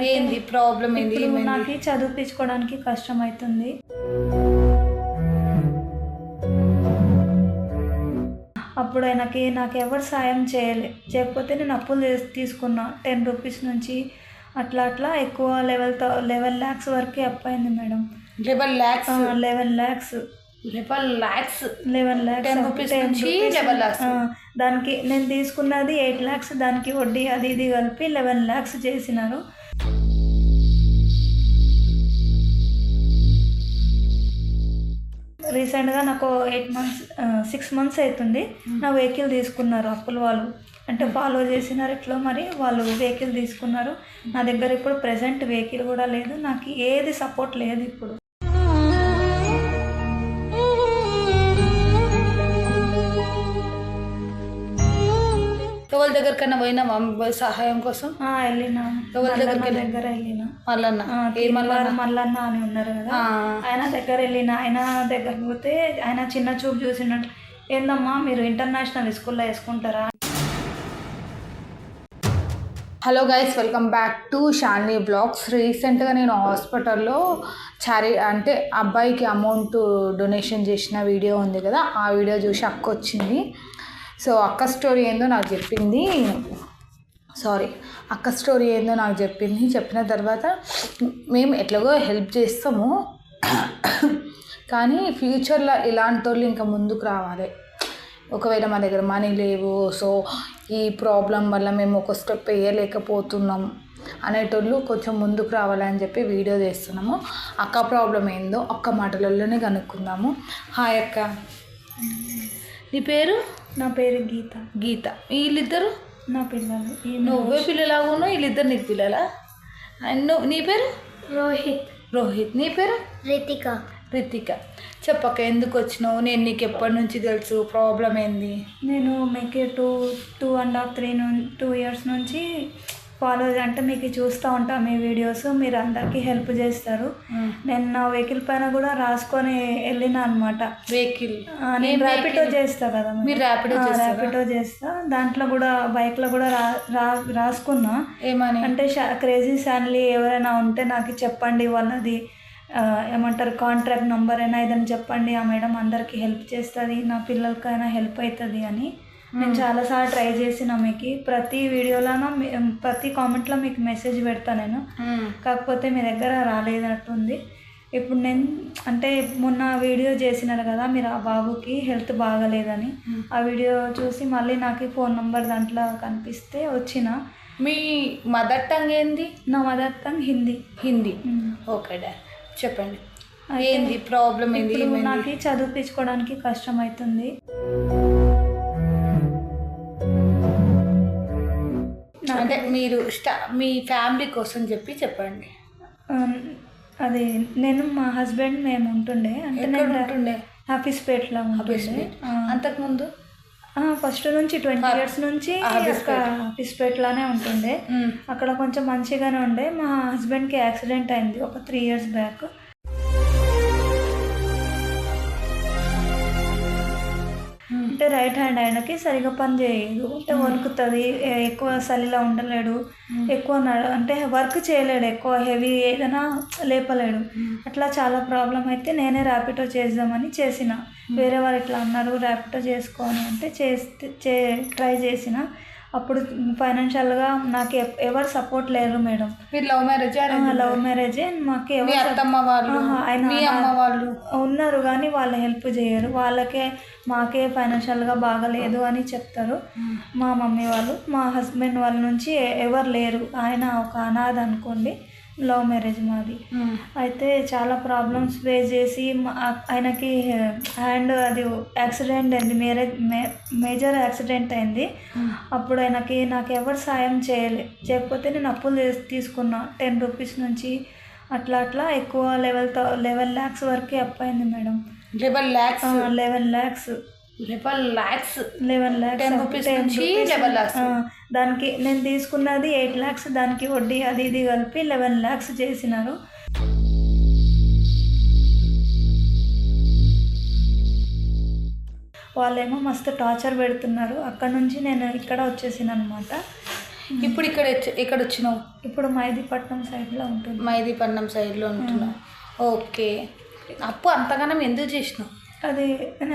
ఏంది ప్రాబ్లం ఏంది? నాకు చదివించుకోవడానికి కష్టం అవుతుంది అప్పుడు ఆయనకి నాకు ఎవరు సాయం చేయలే. చేయకపోతే నేను అప్పులు తీసుకున్నా. టెన్ రూపీస్ నుంచి అట్లా అట్లా ఎక్కువ లెవెల్ లెవెన్ ల్యాక్స్ వరకే అప్ అయింది madam. Eleven lakhs? Eleven lakhs. Eleven lakhs? Eleven lakhs 10 rupees నుంచి 11 lakhs. దానికి నేను తీసుకున్నది ఎయిట్ ల్యాక్స్ దానికి వడ్డీ అది ఇది కలిపి లెవెన్ ల్యాక్స్ చేసినారు. రీసెంట్గా నాకు ఎయిట్ మంత్స్ సిక్స్ మంత్స్ అవుతుంది నా వెహికల్ తీసుకున్నారు అప్పుల వాళ్ళు. అంటే ఫాలో చేసినారు ఎట్లా మరి వాళ్ళు వెహికల్ తీసుకున్నారు. నా దగ్గర ఇప్పుడు ప్రెసెంట్ వెహికల్ కూడా లేదు. నాకు ఏది సపోర్ట్ లేదు ఇప్పుడు. ఎవరి దగ్గరకన్నా పోయినా సహాయం కోసం? వెళ్ళినా. ఎవరి దగ్గరికి మల్లన్న వెళ్ళి- దగ్గర వెళ్ళిన. తిరుమల మల్లన్న? అని ఉన్నారు కదా. ఆయన దగ్గర వెళ్ళిన. ఆయన దగ్గర పోతే ఆయన చిన్న చూపు చూసినట్టు ఏందమ్మా మీరు ఇంటర్నేషనల్ స్కూల్లో వేసుకుంటారా? Hello guys welcome back to Shanvi blogs. రీసెంట్గా నేను హాస్పిటల్లో చారి అంటే అబ్బాయికి అమౌంట్ డొనేషన్ చేసిన వీడియో ఉంది కదా ఆ వీడియో చూసి అక్క వచ్చింది సో అక్క స్టోరీ ఏందో నాకు చెప్పింది. సారీ అక్క స్టోరీ ఏందో నాకు చెప్పింది. చెప్పిన తర్వాత మేము ఎట్లాగో హెల్ప్ చేస్తాము. కానీ ఫ్యూచర్లో ఇలాంటి వాళ్ళు ఇంకా ముందుకు రావాలి. ఒకవేళ మా దగ్గర మనీ లేవు సో ఈ ప్రాబ్లం వల్ల మేము ఒక స్టెప్ వేయలేకపోతున్నాం అనేటోళ్ళు కొంచెం ముందుకు రావాలని చెప్పి వీడియో చేస్తున్నాము. అక్క ప్రాబ్లం ఏందో అక్క మాటలలోనే కనుక్కుందాము. హాయ్ అక్క. నీ పేరు? నా పేరు గీత. గీత. వీళ్ళిద్దరు? నా పిల్లలు. ఈ నువ్వే పిల్లలాగును వీళ్ళిద్దరు నీకు పిల్లలా? అండ్ నువ్వు నీ పేరు? రోహిత్. రోహిత్. నీ పేరు? రితిక. రితిక. చెప్పక్క ఎందుకు వచ్చినావు? నేను నీకు ఎప్పటి నుంచి తెలుసు? ప్రాబ్లం ఏంది? నేను మీకు two two and half three two years నుంచి ఫాలో అంటే మీకు చూస్తూ ఉంటాం మీ వీడియోస్ మీరు అందరికీ హెల్ప్ చేస్తారు. నేను నా వెహికల్ పైన కూడా రాసుకొని వెళ్ళిన అనమాట వెహికల్ నేను ర్యాపిడో చేస్తా కదా. మీరు. ర్యాపిడో? ర్యాపిడో చేస్తా. దాంట్లో కూడా బైక్లో కూడా రా రాసుకున్నా. ఏమని? అంటే క్రేజీ ఫ్యామిలీ ఎవరైనా ఉంటే నాకు చెప్పండి. వాళ్ళది ఏమంటారు కాంట్రాక్ట్ నెంబర్ అయినా ఏదైనా చెప్పండి. ఆ మేడం అందరికీ హెల్ప్ చేస్తుంది. నా పిల్లలకైనా హెల్ప్ అవుతుంది అని. నేను చాలాసార్లు ట్రై చేసిన మీకు. ప్రతి వీడియోలోనూ ప్రతి కామెంట్లో మీకు మెసేజ్ పెడతా నేను. కాకపోతే మీ దగ్గర రాలేదట్టుంది. ఇప్పుడు నేను అంటే మొన్న వీడియో చేసినారు కదా మీరు ఆ బాబుకి హెల్త్ బాగలేదని. ఆ వీడియో చూసి మళ్ళీ నాకు ఫోన్ నెంబర్ దాంట్లో కనిపిస్తే వచ్చిన. మీ మదర్ టంగ్ ఏంది? నా mother tongue Hindi. Hindi. Okay డా చెప్పండి. ఏంది? ప్రాబ్లం ఏంది? నాకు చదివించుకోవడానికి కష్టం అవుతుంది. అంటే మీరు స్టా మీ ఫ్యామిలీ కోసం చెప్పి చెప్పండి. అది నేను మా హస్బెండ్ మేము ఉంటుండే. అంటే నేను ఉంటుండే? హఫీస్పేట్లో ఉంటుండే. హబీస్పేట్. ఆ. అంతకుముందు? ఫస్ట్ నుంచి ట్వంటీ ఇయర్స్ నుంచి హబీస్పేట్. హఫీస్పేట్లానే ఉంటుండే. అక్కడ కొంచెం మంచిగానే ఉండే. మా హస్బెండ్కి యాక్సిడెంట్ అయింది ఒక త్రీ ఇయర్స్ బ్యాక్. అంటే రైట్ హ్యాండ్ ఆయనకి సరిగా పని చేయదు అంటే వణుకుతుంది ఎక్కువ చలిలో ఉండలేడు. ఎక్కువ అంటే వర్క్ చేయలేడు ఎక్కువ హెవీ ఏదైనా లేపలేడు. అట్లా చాలా ప్రాబ్లం అయితే నేనే ర్యాపిడో చేద్దామని చేసిన. వేరే వాళ్ళు ఇట్లా అన్నారు ర్యాపిడో చేసుకోని అంటే చేస్తే చే ట్రై చేసిన. అప్పుడు ఫైనాన్షియల్గా నాకు ఎవరు సపోర్ట్ లేరు మేడం. మీరు లవ్ మ్యారేజ్ లవ్ మ్యారేజే మాకు ఎవరు అత్తమ్మ వాళ్ళు అమ్మ వాళ్ళు. ఉన్నారు కానీ వాళ్ళు హెల్ప్ చేయరు. వాళ్ళకే మాకే ఫైనాన్షియల్గా బాగలేదు అని చెప్తారు. మా మమ్మీ వాళ్ళు మా హస్బెండ్ వాళ్ళ నుంచి ఎవరు లేరు. ఆయన ఒక అనాథ అనుకోండి. లవ్ మ్యారేజ్ మాది. అయితే చాలా ప్రాబ్లమ్స్ ఫేస్ చేసి ఆయనకి హ్యాండ్ అది యాక్సిడెంట్ అయింది. మేరేజ్ మేజర్ యాక్సిడెంట్ అయింది. అప్పుడు ఆయనకి నాకు ఎవరు సాయం చేయలే. చేయకపోతే నేను అప్పులు తీసుకున్నా. టెన్ రూపీస్ నుంచి అట్లా అట్లా ఎక్కువ లెవెల్ లెవెన్ ల్యాక్స్ వరకే అప్ అయింది madam. Eleven lakhs eleven lakhs eleven lakhs eleven lakhs 10 rupees నుంచి 11 lakhs. దానికి నేను తీసుకున్నది ఎయిట్ ల్యాక్స్ దానికి వడ్డీ అది ఇది కలిపి లెవెన్ ల్యాక్స్ చేసినారు. వాళ్ళేమో మస్తు టార్చర్ పెడుతున్నారు. అక్కడ నుంచి నేను ఇక్కడ వచ్చేసిన అనమాట ఇప్పుడు ఇక్కడ ఎక్కడ వచ్చినావు? ఇప్పుడు మైదీపట్నం సైడ్లో ఉంటుంది. మైదీపట్నం సైడ్లో ఉంటున్నావు. ఓకే. అప్పు అంతగానం ఎందుకు చేసినావు? అది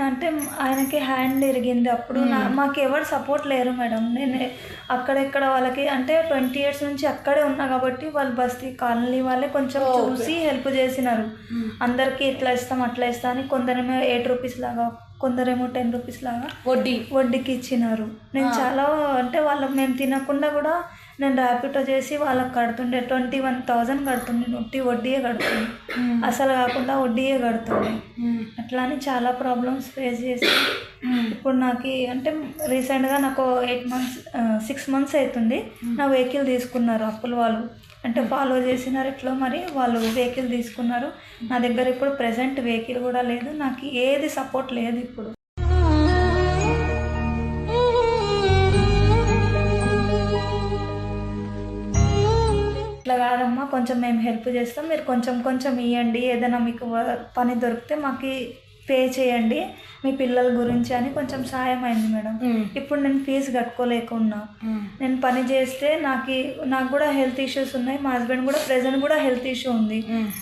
అంటే ఆయనకి హ్యాండ్ ఇరిగింది. అప్పుడు నా మాకు ఎవరు సపోర్ట్ లేరు మేడం. నేను అక్కడెక్కడ వాళ్ళకి అంటే ట్వంటీ ఇయర్స్ నుంచి అక్కడే ఉన్నా కాబట్టి వాళ్ళు బస్తీ కాలనీ వాళ్ళే కొంచెం చూసి హెల్ప్ చేసినారు. అందరికీ ఇట్లా ఇస్తాం అట్లా ఇస్తాం అని కొందరేమో ఎయిట్ రూపీస్ లాగా కొందరేమో టెన్ రూపీస్ లాగా వడ్డీ. వడ్డీకి ఇచ్చినారు. నేను చాలా అంటే వాళ్ళకి మేము తినకుండా కూడా నేను ర్యాపిటో చేసి వాళ్ళకి కడుతుండే. ట్వంటీ వన్ థౌజండ్ కడుతుండే. వడ్డీ వడ్డీయే కడుతుండే అసలు కాకుండా వడ్డీయే కడుతుండే అట్లా అని చాలా ప్రాబ్లమ్స్ ఫేస్ చేసి. ఇప్పుడు నాకు అంటే రీసెంట్గా నాకు ఎయిట్ మంత్స్ సిక్స్ మంత్స్ అవుతుంది నా వెహికల్ తీసుకున్నారు అప్పులు వాళ్ళు. అంటే ఫాలో చేసినారు ఎట్లా మరి వాళ్ళు వెహికల్ తీసుకున్నారు. నా దగ్గర ఇప్పుడు ప్రెసెంట్ వెహికల్ కూడా లేదు. నాకు ఏది సపోర్ట్ లేదు ఇప్పుడు. కొంచెం మేము హెల్ప్ చేస్తాం. మీరు కొంచెం కొంచెం ఇవ్వండి ఏదైనా మీకు పని దొరికితే మాకు పే చేయండి. మీ పిల్లల గురించి అని కొంచెం సాయం అయింది మేడం. ఇప్పుడు నేను ఫీజు కట్టుకోలేకున్నా. నేను పని చేస్తే నాకు నాకు కూడా హెల్త్ ఇష్యూస్ ఉన్నాయి. మా హస్బెండ్ కూడా ప్రెసెంట్ కూడా హెల్త్ ఇష్యూ ఉంది.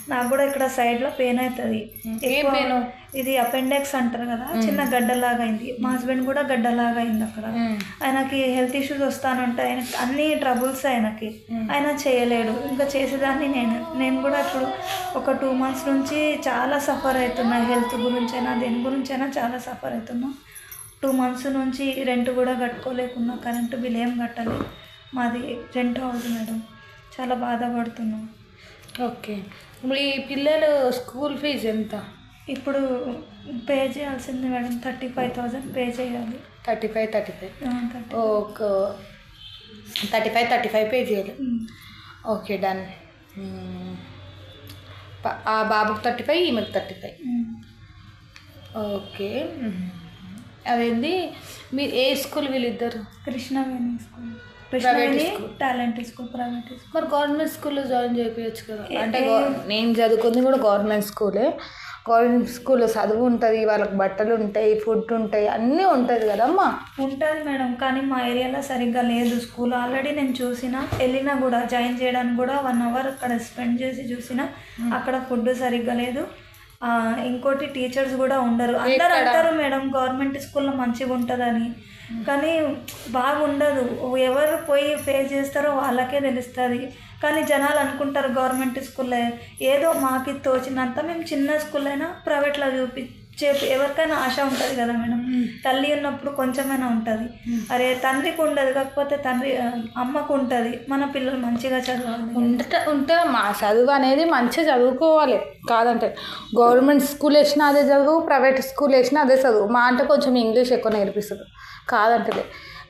నాకు కూడా ఇక్కడ సైడ్లో పెయిన్ అవుతుంది? ఇది అపెండెక్స్ అంటారు కదా చిన్న గడ్డలాగా అయింది మా హస్బెండ్ కూడా గడ్డలాగా అయింది అక్కడ ఆయనకి హెల్త్ ఇష్యూస్ వస్తానంటే ఆయన అన్ని ట్రబుల్స్ ఆయనకి. ఆయన చేయలేడు. ఇంకా చేసేదాన్ని నేను. నేను కూడా ఇప్పుడు ఒక టూ మంత్స్ నుంచి చాలా సఫర్ అవుతున్నా. హెల్త్ గురించి అయినా దేని గురించి అయినా చాలా సఫర్ అవుతున్నా. టూ మంత్స్ నుంచి రెంట్ కూడా కట్టుకోలేకున్నా కరెంటు బిల్ ఏం కట్టాలి. మాది రెంట్ హౌస్ మేడం చాలా బాధపడుతున్నాం. ఓకే. ఈ పిల్లలు స్కూల్ ఫీజు ఎంత? ఇప్పుడు పే చేయాల్సింది madam thirty five thousand pay చేయాలి. Thirty five thirty five. ఆ, thirty five. Thirty five pay చేయాలి. Okay done. ఆ బాబుకి థర్టీ ఫైవ్ ఈమెకి థర్టీ ఫైవ్. ఓకే. అదేంది? మీరు ఏ స్కూల్ వీళ్ళిద్దరు? Krishnaveni school. Krishnaveni talent school private school. మరి గవర్నమెంట్ స్కూల్లో జాయిన్ చేయవచ్చు కదా. అంటే నేను చదువుకుంది కూడా గవర్నమెంట్ స్కూలే. గవర్నమెంట్ స్కూల్లో చదువు ఉంటుంది వాళ్ళకి బట్టలు ఉంటాయి ఫుడ్ ఉంటాయి అన్నీ ఉంటుంది కదమ్మా. ఉంటుంది మేడం కానీ మా ఏరియాలో సరిగ్గా లేదు. స్కూల్ ఆల్రెడీ నేను చూసిన వెళ్ళినా కూడా జాయిన్ చేయడానికి కూడా వన్ అవర్ అక్కడ స్పెండ్ చేసి చూసిన అక్కడ ఫుడ్ సరిగ్గా లేదు. ఇంకోటి టీచర్స్ కూడా ఉండరు. అందరు అంటారు మేడం గవర్నమెంట్ స్కూల్లో మంచిగా ఉంటుందని. కానీ బాగుండదు. ఎవరు పోయి పే చేస్తారో వాళ్ళకే తెలుస్తుంది. కానీ జనాలు అనుకుంటారు గవర్నమెంట్ స్కూల్లో ఏదో మాకు తోచినంత మేము చిన్న స్కూల్ అయినా ప్రైవేట్లో చూపి చేపి ఎవరికైనా ఆశ ఉంటుంది కదా మేడం? తల్లి ఉన్నప్పుడు కొంచెమైనా ఉంటుంది. అరే తండ్రికి ఉండదు కాకపోతే తండ్రి అమ్మకు ఉంటుంది. మన పిల్లలు మంచిగా చదవాలి. ఉంట ఉంటే మా చదువు అనేది మంచిగా చదువుకోవాలి. కాదంటే గవర్నమెంట్ స్కూల్ వేసినా అదే చదువు ప్రైవేట్ స్కూల్ వేసినా అదే చదువు. మా అంటే కొంచెం ఇంగ్లీష్ ఎక్కువ నేర్పిస్తుంది. కాదంటే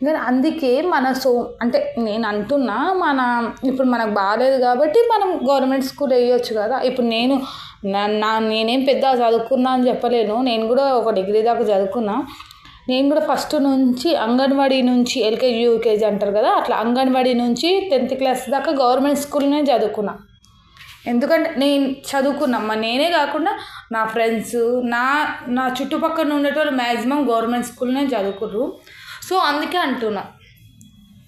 కానీ అందుకే మన సో అంటే నేను అంటున్నా మన ఇప్పుడు మనకు బాగాలేదు కాబట్టి మనం గవర్నమెంట్ స్కూల్ వేయొచ్చు కదా. ఇప్పుడు నేను నా- నా నేనేం పెద్ద చదువుకున్నా అని చెప్పలేను. నేను కూడా ఒక డిగ్రీ దాకా చదువుకున్నా. నేను కూడా ఫస్ట్ నుంచి అంగన్వాడీ నుంచి ఎల్కేజీ యూకేజీ అంటారు కదా అట్లా అంగన్వాడీ నుంచి టెన్త్ క్లాస్ దాకా గవర్నమెంట్ స్కూల్నే చదువుకున్నా. ఎందుకంటే నేను చదువుకున్నమ్మా నేనే కాకుండా నా ఫ్రెండ్స్ నా నా చుట్టుపక్కల ఉండేటోళ్ళు మ్యాక్సిమం గవర్నమెంట్ స్కూల్నే చదువుకుర్రు. సో అందుకే అంటున్నా.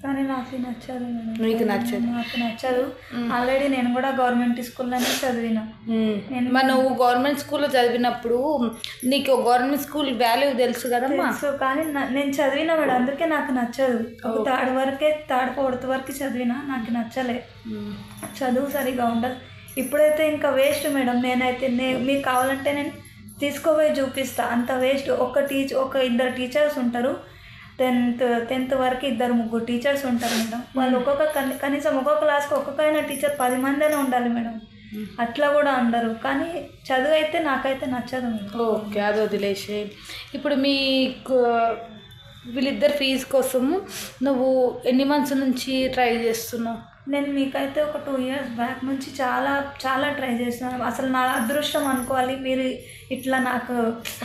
కానీ నాకు నచ్చదు మీకు నచ్చదు? నాకు నచ్చదు. ఆల్రెడీ నేను కూడా గవర్నమెంట్ స్కూల్లోనే చదివిన. నేను నువ్వు గవర్నమెంట్ స్కూల్లో చదివినప్పుడు నీకు గవర్నమెంట్ స్కూల్ వాల్యూ తెలుసు కదమ్మా? సో కానీ నేను చదివిన మేడం. అందుకే నాకు నచ్చదు. ఒక థర్డ్ వరకే థర్డ్ ఫోర్త్ వరకు చదివిన నాకు నచ్చలే. చదువు సరిగా ఉండదు. ఇప్పుడైతే ఇంకా వేస్ట్ మేడం. నేనైతే నే మీకు కావాలంటే నేను తీసుకోపోయి చూపిస్తా. అంత వేస్ట్. ఒక టీచ్ ఒక ఇద్దరు టీచర్స్ ఉంటారు. టెన్త్ టెన్త్ వరకు ఇద్దరు ముగ్గురు టీచర్స్ ఉంటారు మేడం. వాళ్ళు ఒక్కొక్క కని- కనీసం ఒక్కొక్క క్లాస్కి ఒక్కొక్కైనా టీచర్ పది మంది అయినా ఉండాలి మేడం. అట్లా కూడా ఉండరు కానీ చదువు అయితే నాకైతే నచ్చదు ఓకే అది వదిలేసే. ఇప్పుడు మీకు వీళ్ళిద్దరు ఫీజు కోసము నువ్వు ఎన్ని మంత్స్ నుంచి ట్రై చేస్తున్నావు? నేను మీకైతే ఒక టూ ఇయర్స్ బ్యాక్ నుంచి చాలా చాలా ట్రై చేసినాను. అసలు నా అదృష్టం అనుకోవాలి. మీరు ఇట్లా నాకు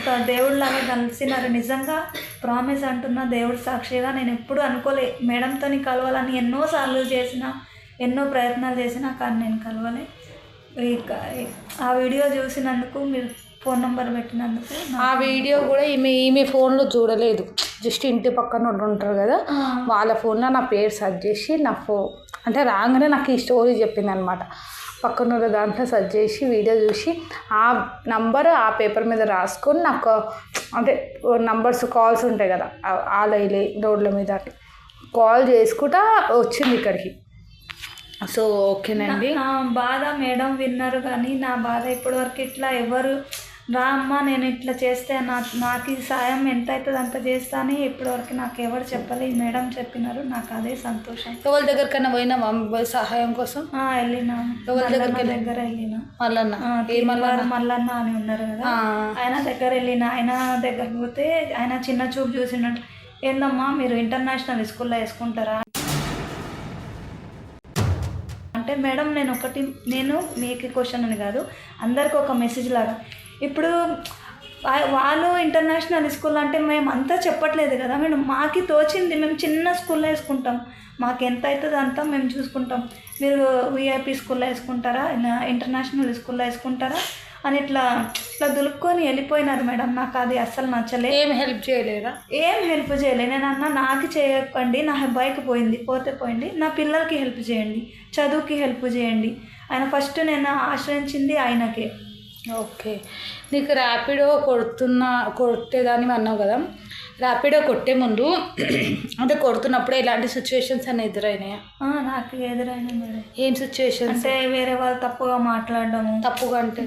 ఒక దేవుడిలాగా కలిసినారు. నిజంగా ప్రామిస్ అంటున్నా దేవుడి సాక్షిగా నేను ఎప్పుడు అనుకోలే. మేడంతో కలవాలని ఎన్నోసార్లు చేసిన ఎన్నో ప్రయత్నాలు చేసినా కానీ నేను కలవలే. ఆ వీడియో చూసినందుకు మీరు ఫోన్ నెంబర్ పెట్టినందుకు ఆ వీడియో కూడా ఈమె ఈమె ఫోన్లో చూడలేదు. జస్ట్ ఇంటి పక్కన ఉంటారు కదా. వాళ్ళ ఫోన్లో నా పేరు సెర్చ్ చేసి నా ఫో అంటే రాగానే నాకు ఈ స్టోరీ చెప్పింది అనమాట పక్కన దాంట్లో సెర్చ్ చేసి వీడియో చూసి ఆ నంబర్ ఆ పేపర్ మీద రాసుకొని నాకు అంటే నంబర్స్ కాల్స్ ఉంటాయి కదా ఆలయలే రోడ్ల మీద కాల్ చేసుకుంటా వచ్చింది ఇక్కడికి. సో ఓకేనండి. బాధ మేడం విన్నారు కానీ నా బాధ ఇప్పటివరకు ఇట్లా ఎవరు రా అమ్మా నేను ఇట్లా చేస్తే నా నాకు ఈ సాయం ఎంత అవుతుంది అంత చేస్తా అని ఇప్పటివరకు నాకు ఎవరు చెప్పలేదు మేడం చెప్పినారు నాకు అదే సంతోషం. ఎవరి దగ్గరికైనా పోయినావా సహాయం కోసం? వెళ్ళినా. ఎవరి మల్లన్న వెళ్ళి- దగ్గర వెళ్ళినా. తిరువారు మల్లన్న? అని ఉన్నారు కదా. ఆయన దగ్గర వెళ్ళిన ఆయన దగ్గర పోతే ఆయన చిన్న చూపు చూసినట్టు ఏందమ్మా మీరు ఇంటర్నేషనల్ స్కూల్లో వేసుకుంటారా? అంటే మేడం నేను ఒకటి నేను మీకు క్వశ్చన్ అని కాదు అందరికి ఒక మెసేజ్ లాగా. ఇప్పుడు వాళ్ళు ఇంటర్నేషనల్ స్కూల్ అంటే మేము అంతా చెప్పట్లేదు కదా. మేడం మాకి తోచింది మేము చిన్న స్కూల్లో వేసుకుంటాం. మాకు ఎంత అవుతుందో అంతా మేము చూసుకుంటాం. మీరు విఐపి స్కూల్లో వేసుకుంటారా? ఇంటర్నేషనల్ స్కూల్లో వేసుకుంటారా? అని ఇట్లా ఇట్లా దులుపుకొని వెళ్ళిపోయినారు మేడం. నాకు అది అస్సలు నచ్చలే. ఏం హెల్ప్ చేయలేరా? ఏం హెల్ప్ చేయలే. నేను అన్న నాకు చేయకండి నా బైక్ పోయింది పోతే పోయింది. నా పిల్లలకి హెల్ప్ చేయండి చదువుకి హెల్ప్ చేయండి. ఆయన ఫస్ట్ నేను ఆశ్రయించింది ఆయనకే. ఓకే. నీకు ర్యాపిడో కొడుతున్నా కొట్టేదాన్ని అన్నావు కదా. ర్యాపిడో కొట్టే ముందు అంటే కొడుతున్నప్పుడు ఎలాంటి సిచ్యువేషన్స్ అని ఎదురైనాయా? ఆ, నాకు ఎదురైన మేడం. ఏం సిచ్యువేషన్స్ అంటే వేరే వాళ్ళు తప్పుగా మాట్లాడడము తప్పుగా అంటే?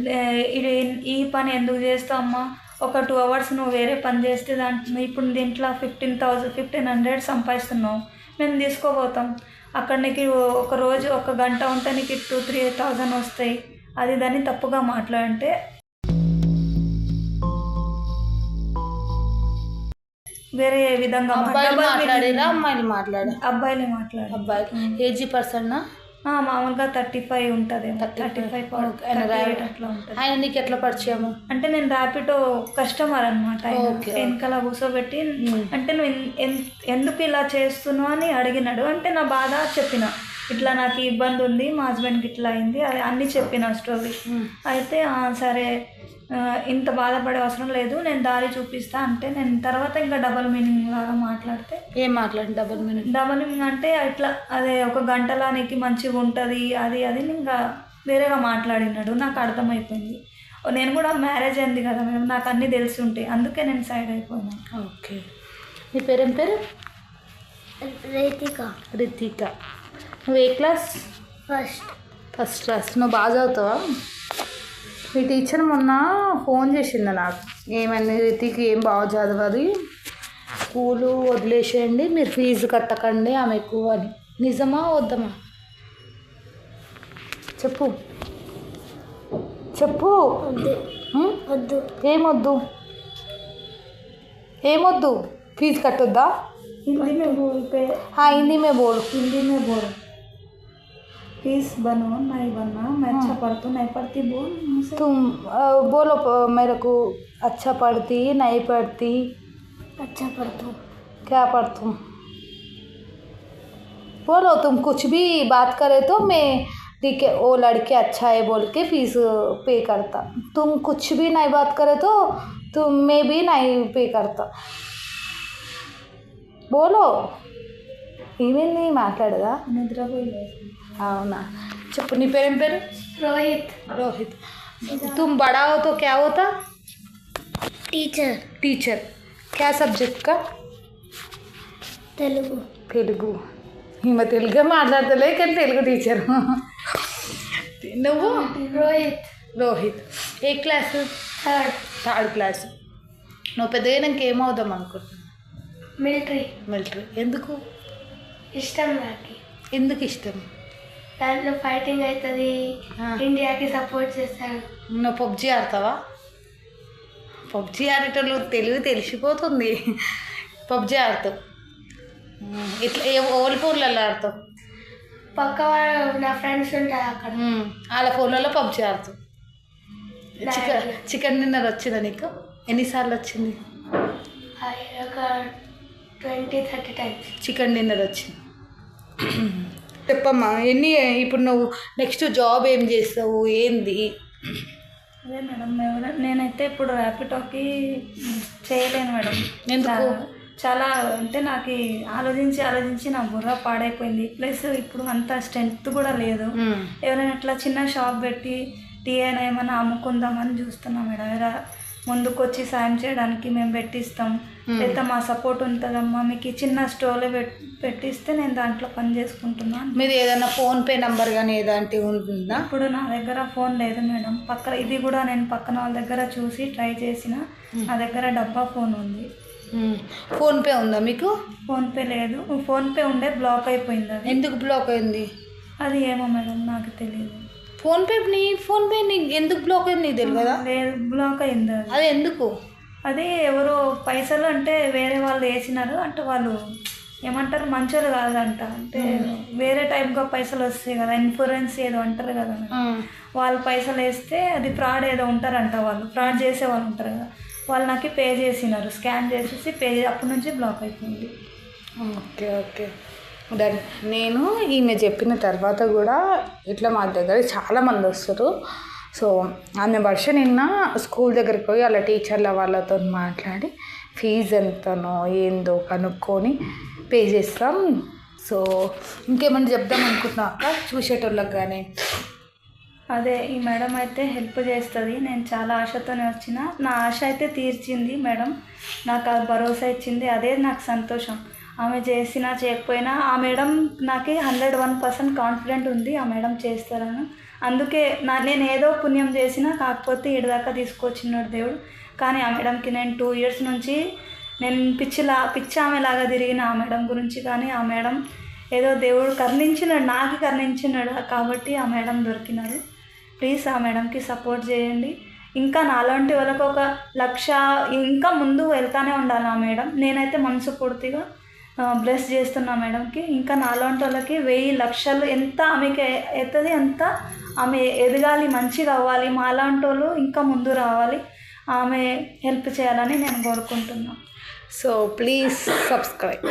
ఇది ఈ పని ఎందుకు చేస్తావమ్మా ఒక టూ అవర్స్ నువ్వు వేరే పని చేస్తే దాంట్లో ఇప్పుడు దీంట్లో ఫిఫ్టీన్ థౌజండ్ ఫిఫ్టీన్ హండ్రెడ్ సంపాదిస్తున్నావు. మేము తీసుకోపోతాం అక్కడ నీకు ఒక రోజు ఒక గంట ఉంటే నీకు టూ త్రీ థౌజండ్ వస్తాయి. అది దాన్ని తప్పుగా మాట్లాడంటే వేరే విధంగా మాట్లాడేరా meaning. అమ్మాయిలు మాట్లాడా. అబ్బాయిలే మాట్లాడారు. అబ్బాయిలు ఏజీ పర్సన్నా ఆ, మామూలుగా థర్టీ ఫైవ్ ఉంటుంది థర్టీ ఫైవ్. అట్లా ఉంటుంది. ఆయన నీకు ఎట్లా పరిచయము? అంటే నేను ర్యాపిడో కస్టమర్ అనమాట. వెనకాల కూర్చోబెట్టి అంటే నువ్వు ఎందుకు ఇలా చేస్తున్నావు అని అడిగినాడు. అంటే నా బాధ చెప్పిన. ఇట్లా నాకు ఇబ్బంది ఉంది మా హస్బెండ్కి ఇట్లా అయింది. అది అన్నీ చెప్పిన స్టోరీ అయితే "ఆ, సరే ఇంత బాధపడే అవసరం లేదు నేను దారి చూపిస్తా అంటే నేను తర్వాత ఇంకా డబల్ మీనింగ్ లాగా మాట్లాడితే ఏం మాట్లాడి డబుల్ మినిట్ డబల్ మీనింగ్ అంటే ఇట్లా అదే ఒక గంటలా నీకు మంచిగా ఉంటుంది అది అది ఇంకా వేరేగా మాట్లాడినాడు. నాకు అర్థమైపోయింది. నేను కూడా మ్యారేజ్ అయింది కదా మేడం నాకు అన్నీ తెలిసి ఉంటాయి. అందుకే నేను సైడ్ అయిపోయినాను ఓకే. నీ పేరేం పేరు? రైతిక. రితిక. నువ్వు ఏ క్లాస్? ఫస్ట్. First class. నువ్వు బాగా చదువుతావా? మీ టీచర్ మొన్న ఫోన్ చేసింది నాకు. ఏమని రీతికి ఏం బాగా చదవదు? స్కూలు వదిలేసేయండి మీరు ఫీజు కట్టకండి ఆమె ఎక్కువ అని. నిజమా వద్దమా? చెప్పు. చెప్పు. వద్దు. ఏమొద్దు? ఏమొద్దు? ఫీజు కట్టొద్దా? హిందీ మే బోల్ హిందీ మే బోల్. హిందీ మే బోల్. बोल फीस बनो नहीं बनना मैं अच्छा पढ़ती हूँ नहीं पढ़ती बोल मुझसे तुम अ, बोलो प- मेरे को अच्छा पढ़ती नहीं पढ़ती अच्छा पढ़ता हूँ क्या पढ़ती हूँ बोलो तुम कुछ भी बात करे तो मैं ठीक है वो लड़के अच्छा है बोल के फीस पे करता तुम कुछ भी नहीं बात करे तो तुम मैं भी नहीं पे करता बोलो ఏమైంది మాట్లాడదా నిద్రపోయి అవునా చెప్పు నీ పేరేం పేరు रोहित रोहित तुम बड़ा हो तो क्या होता टीचर टीचर क्या सब्जेक्ट का तेलुगु తెలుగు ఈమె తెలుగే మాట్లాడతలే కానీ తెలుగు టీచర్ నువ్వు रोहित రోహిత్ ఏ క్లాస్ थर्ड థర్డ్ క్లాస్ నువ్వు పెద్దగా నాకు ఏమవుదాం అనుకుంటున్నావు మిలిటరీ మిలిటరీ ఎందుకు ఇష్టం నాకు ఎందుకు ఇష్టం దాంట్లో ఫైటింగ్ అవుతుంది. ఇండియాకి సపోర్ట్ చేస్తాడు నువ్వు పబ్జీ ఆడతావా? పబ్జీ ఆడేటోళ్ళు తెలుగు తెలిసిపోతుంది. పబ్జీ ఆడతావు. ఇట్లా ఏ ఓల్డ్ ఫోన్లలో ఆడతావు? పక్క నా ఫ్రెండ్స్ ఉంటారు అక్కడ. వాళ్ళ ఫోన్లలో పబ్జీ ఆడుతావు. చికెన్ చికెన్ డిన్నర్ వచ్చిందా నీకు? ఎన్నిసార్లు వచ్చింది? ఒక twenty thirty times chicken dinner వచ్చింది. చెప్పమ్మా ఎన్ని ఇప్పుడు నువ్వు నెక్స్ట్ జాబ్ ఏం చేస్తావు ఏంది? అదే మేడం ఎవరు నేనైతే ఇప్పుడు ర్యాపిడోకి చేయలేను మేడం. ఎందుకు? చాలా అంటే నాకు ఆలోచించి ఆలోచించి నా బుర్ర పాడైపోయింది. ప్లస్ ఇప్పుడు అంత స్ట్రెంత్ కూడా లేదు. మ్మ్. ఎవరైనా ఇట్లా చిన్న షాప్ పెట్టి టీ అయినా ఏమైనా అమ్ముకుందామని చూస్తున్నాం మేడం. ఎవరా ముందుకు వచ్చి సాయం చేయడానికి మేము పెట్టిస్తాం. లేదా మా సపోర్ట్ ఉంటుందమ్మా? మీకు చిన్న స్టోర్లో పెట్ పెట్టిస్తే నేను దాంట్లో పని చేసుకుంటున్నాను మీది ఏదైనా ఫోన్పే నంబర్ కానీ ఏదంటే ఉంటుందా? ఇప్పుడు నా దగ్గర ఫోన్ లేదు మేడం. పక్కన ఇది కూడా నేను పక్కన వాళ్ళ దగ్గర చూసి ట్రై చేసిన. నా దగ్గర డబ్బా ఫోన్ ఉంది. ఫోన్పే ఉందా మీకు? ఫోన్పే లేదు. ఫోన్పే ఉండే బ్లాక్ అయిపోయింది అది. ఎందుకు బ్లాక్ అయింది? అది ఏమో మేడం నాకు తెలియదు ఫోన్పే నీ ఫోన్పే నీకు ఎందుకు బ్లాక్ అయింది నీకు తెలియదా లేదు బ్లాక్ అయింది అది. అది ఎందుకు? అది ఎవరో పైసలు అంటే వేరే వాళ్ళు వేసినారు అంటే వాళ్ళు ఏమంటారు మంచోళ్ళు కాదంట. అంటే వేరే టైప్గా పైసలు వస్తాయి కదా ఇన్సూరెన్స్ ఏదో అంటారు కదా. వాళ్ళు పైసలు వేస్తే అది ఫ్రాడ్ ఏదో ఉంటారంట వాళ్ళు. ఫ్రాడ్ చేసే వాళ్ళు ఉంటారు కదా. వాళ్ళు నాకు పే చేసినారు. స్కాన్ చేసేసి పే అప్పటి నుంచి బ్లాక్ అయిపోయింది. Okay okay. డన్ నేను ఈమె చెప్పిన తర్వాత కూడా ఇట్లా మా దగ్గర చాలామంది వస్తారు. సో ఆమె వర్ష నిన్న స్కూల్ దగ్గరికి పోయి వాళ్ళ టీచర్ల వాళ్ళతో మాట్లాడి ఫీజు ఎంతనో ఏందో కనుక్కొని పే చేస్తాం. సో ఇంకేమైనా చెప్దాం అనుకుంటున్నా అక్క? చూసేటోళ్ళకి కానీ అదే ఈ మేడం అయితే హెల్ప్ చేస్తుంది. నేను చాలా ఆశతోనే వచ్చిన. నా ఆశ అయితే తీర్చింది మేడం. నాకు ఆ భరోసా ఇచ్చింది. అదే నాకు సంతోషం. ఆమె చేసినా చేయకపోయినా ఆ మేడం నాకు హండ్రెడ్ వన్ పర్సెంట్ కాన్ఫిడెంట్ ఉంది ఆ మేడం చేస్తారని. అందుకే నా నేను ఏదో పుణ్యం చేసినా కాకపోతే ఇటు దాకా తీసుకొచ్చినాడు దేవుడు. కానీ ఆ మేడంకి నేను టూ ఇయర్స్ నుంచి నేను పిచ్చిలా పిచ్చి ఆమెలాగా తిరిగిన ఆ మేడం గురించి కానీ ఆ మేడం ఏదో దేవుడు కర్ణించినాడు నాకు కర్ణించినాడు కాబట్టి ఆ మేడం దొరికినాడు ప్లీజ్ ఆ మేడంకి సపోర్ట్ చేయండి. ఇంకా నాలాంటి వాళ్ళకు ఒక లక్ష ఇంకా ముందు వెళ్తానే ఉండాలి ఆ మేడం. నేనైతే మనసు పూర్తిగా బ్లెస్ చేస్తున్నా మేడంకి. ఇంకా నాలాంటి వాళ్ళకి వెయ్యి లక్షలు ఎంత ఆమెకి అవుతుంది అంత ఆమె ఎదగాలి మంచిగా అవ్వాలి మాలాంటి వాళ్ళు ఇంకా ముందు రావాలి. ఆమె హెల్ప్ చేయాలని నేను కోరుకుంటున్నాను సో ప్లీజ్ సబ్స్క్రైబ్